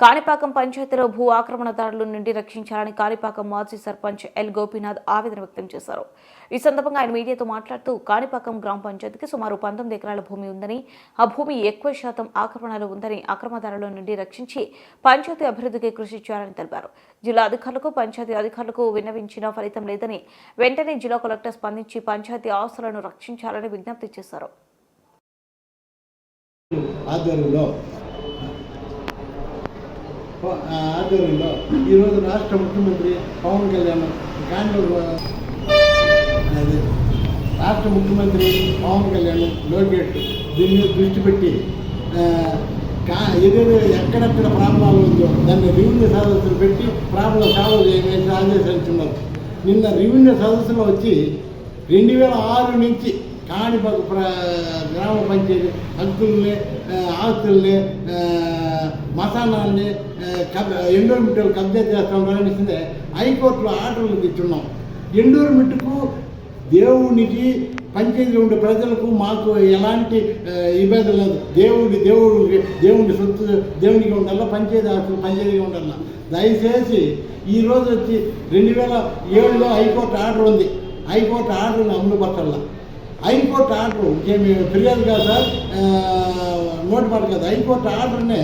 కాణిపాకం పంచాయతీలో భూ ఆక్రమణదారుల నుండి రక్షించాలని కాణిపాకం మాజీ సర్పంచ్ ఎల్ గోపీనాథ్ ఆవేదన వ్యక్తం చేశారు. ఈ సందర్భంగా ఆయన మీడియాతో మాట్లాడుతూ కాణిపాకం గ్రామ పంచాయతీకి సుమారు పంతొమ్మిది ఎకరాల భూమి ఉందని ఆ భూమి ఎక్కువ శాతం ఆక్రమణలో ఉందని ఆక్రమణదారుల నుండి రక్షించి పంచాయతీ అభివృద్ధికి కృషి చేయాలని తెలిపారు. జిల్లా అధికారులకు పంచాయతీ అధికారులకు విన్నవించిన ఫలితం లేదని వెంటనే జిల్లా కలెక్టర్ స్పందించి పంచాయతీ ఆస్తులను రక్షించాలని విజ్ఞప్తి చేశారు. ఆధ్వర్యంలో ఆధ్వర్యంలో ఈరోజు రాష్ట్ర ముఖ్యమంత్రి పవన్ కళ్యాణ్ కాంగ్రెస్ రాష్ట్ర ముఖ్యమంత్రి పవన్ కళ్యాణ్ లోకేష్ దీని మీద దృష్టి పెట్టి కా ఏదైతే ఎక్కడెక్కడ ప్రాబ్లం ఉందో దాన్ని రెవెన్యూ సదస్సులు పెట్టి ప్రాబ్లం సాల్వ్ చేయమని ఆదేశించున్నారు. నిన్న రెవెన్యూ సదస్సులో వచ్చి రెండు వేల ఆరు నుంచి కాణిపాక ప్ర గ్రామ పంచాయతీ హక్కుల్ని ఆస్తుల్ని మతానాన్ని కబ్ ఎండోర్మిట్టలు కబ్జా చేస్తాం ప్రకటిస్తే హైకోర్టులో ఆర్డర్లు తెచ్చున్నాం. ఎండోర్మెంట్కు దేవునికి పంచాయతీలో ఉండే ప్రజలకు మాకు ఎలాంటి ఇబ్బంది లేదు. దేవుడి దేవుడు దేవుడి సొత్తు దేవునికి ఉండాలా పంచాయతీ ఆస్తులు పంచాయతీగా ఉండాలా? దయచేసి ఈ రోజు వచ్చి రెండు వేల ఏడులో హైకోర్టు ఆర్డర్ ఉంది. హైకోర్టు ఆర్డర్ని అమలు పట్టాల హైకోర్టు ఆర్డర్ ఏమి ఫిర్యాదు కాదు సార్? ఆ, మాట కాదు. హైకోర్టు ఆర్డర్నే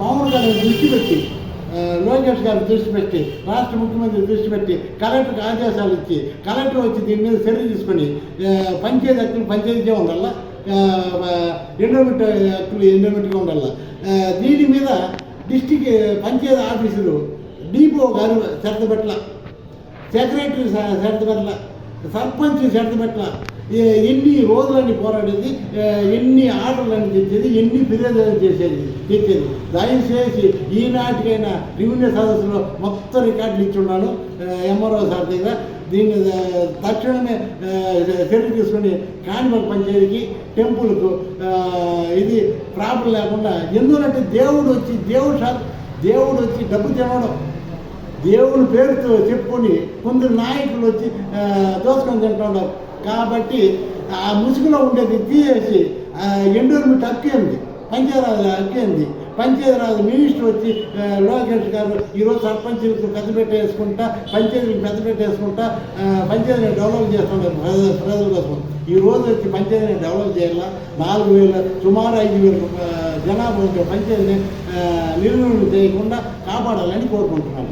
పవన్ గారు దృష్టి పెట్టి లోకేష్ గారు దృష్టి పెట్టి రాష్ట్ర ముఖ్యమంత్రి దృష్టి పెట్టి కలెక్టర్కి ఆదేశాలు ఇచ్చి కలెక్టర్ వచ్చి దీని మీద చర్య తీసుకొని పంచాయతీ హక్కులు పంచాయతీగా ఉండాల? ఎండోమెంట్ హక్కులు ఎండోమెంట్గా ఉండాల? దీని మీద డిస్టిక్ పంచాయతీ ఆఫీసులు డిపో గారు శ్రద్ధ పెట్టాల. సెక్రటరీ శ్రద్ధ పెట్టాల. సర్పంచ్ శ్రద్ధ పెట్టాల. ఎన్ని రోజులని పోరాడేది? ఎన్ని ఆర్డర్లని తెచ్చేది? ఎన్ని ఫిర్యాదులను చేసేది? తెచ్చేది. దయచేసి ఈనాటికైనా రెవెన్యూ సదస్సులో మొత్తం రికార్డులు ఇచ్చున్నాను ఎంఆర్ఓ సార్ దగ్గర. దీన్ని తక్షణమే చర్య తీసుకొని కాణిపల్ పంచాయతీకి టెంపుల్కు ఇది ప్రాబ్లం లేకుండా ఎందుకంటే దేవుడు వచ్చి దేవుడు సార్ దేవుడు వచ్చి డబ్బు తినడం. దేవుని పేరుతో చెప్పుకొని కొందరు నాయకులు వచ్చి ఆ, దోసుకొని తింటున్నారు కాబట్టి ఆ ముసుగులో ఉండేది తీసేసి ఎండూరు హక్కేంది పంచాయతీరాజ్ హక్కేంది పంచాయతీరాజ్ మినిస్టర్ వచ్చి లోకేష్ గారు ఈరోజు సర్పంచులకు పెద్ద పెట్టేసుకుంటా పంచాయతీలకు పెద్ద పెట్టేసుకుంటా పంచాయతీని డెవలప్ చేస్తున్నారు ప్రజల ప్రజల కోసం. ఈ రోజు వచ్చి పంచాయతీని డెవలప్ చేయాలా? నాలుగు వేల సుమారు ఐదు వేల జనాభా ఉంటే పంచాయతీని నిర్మూలన చేయకుండా కాపాడాలని కోరుకుంటున్నాను.